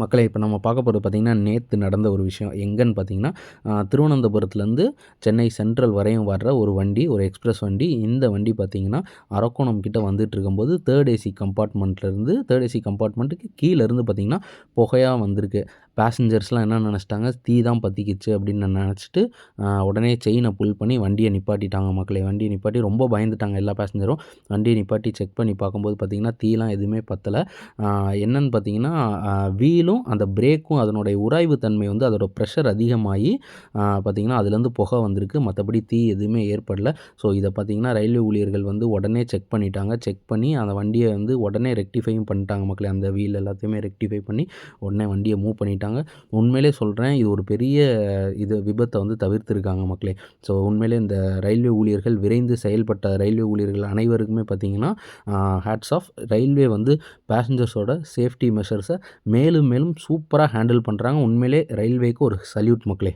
மக்களை இப்போ நம்ம பார்க்க போகிறது பார்த்திங்கன்னா நேற்று நடந்த ஒரு விஷயம். எங்கன்னு பார்த்தீங்கன்னா திருவனந்தபுரத்துலேருந்து சென்னை சென்ட்ரல் வரையும் வர்ற ஒரு வண்டி ஒரு எக்ஸ்பிரஸ் வண்டி. இந்த வண்டி பார்த்திங்கன்னா அரக்கோணம் கிட்ட வந்துட்டு இருக்கும்போது தேர்ட் ஏசி கம்பார்ட்மெண்ட்லேருந்து தேர்ட் ஏசி கம்பார்ட்மெண்ட்டுக்கு கீழேருந்து பார்த்திங்கன்னா புகையாக வந்திருக்கு. பேசஞ்சர்ஸ்லாம் என்ன நினச்சிட்டாங்க? தீ தான் பற்றிக்கிச்சு அப்படின்னு நினச்சிட்டு உடனே செயினை புல் பண்ணி வண்டியை நிப்பாட்டிட்டாங்க மக்களை. வண்டியை நிப்பாட்டி ரொம்ப பயந்துட்டாங்க எல்லா பேசஞ்சரும் வண்டியை நிப்பாட்டி செக் பண்ணி பார்க்கும்போது பார்த்திங்கன்னா தீலாம் எதுவுமே பற்றலை என்னன்னு பார்த்தீங்கன்னா வீலும் அந்த பிரேக்கும் அதனுடைய உராய்வு தன்மை வந்து அதோட ப்ரெஷர் அதிகமாகி பார்த்திங்கன்னா அதுலேருந்து புகை வந்திருக்கு. மற்றபடி தீ எதுவுமே ஏற்படல. ஸோ இதை பார்த்திங்கன்னா ரயில்வே ஊழியர்கள் வந்து உடனே செக் பண்ணிட்டாங்க. செக் பண்ணி அந்த வண்டியை வந்து உடனே ரெக்டிஃபையும் பண்ணிட்டாங்க மக்களே. அந்த வீல் எல்லாத்தையுமே ரெக்டிஃபை பண்ணி உடனே வண்டியை மூவ் பண்ணிட்டாங்க. உண்மையிலே சொல்கிறேன் இது ஒரு பெரிய இது விபத்தை வந்து தவிர்த்துருக்காங்க மக்களே. ஸோ உண்மையிலே இந்த ரயில்வே ஊழியர்கள் விரைந்து செயல்பட்ட ரயில்வே ஊழியர்கள் அனைவருக்குமே பார்த்திங்கன்னா ஹேட்ஸ் ஆஃப் ரயில்வே வந்து பேசஞ்சர்ஸோட சேஃப்டி மெஷர்ஸை மேலும் மேலும் சூப்பராக ஹேண்டில் பண்ணுறாங்க உண்மையிலே ரயில்வேக்கு ஒரு சல்யூட் மக்களே.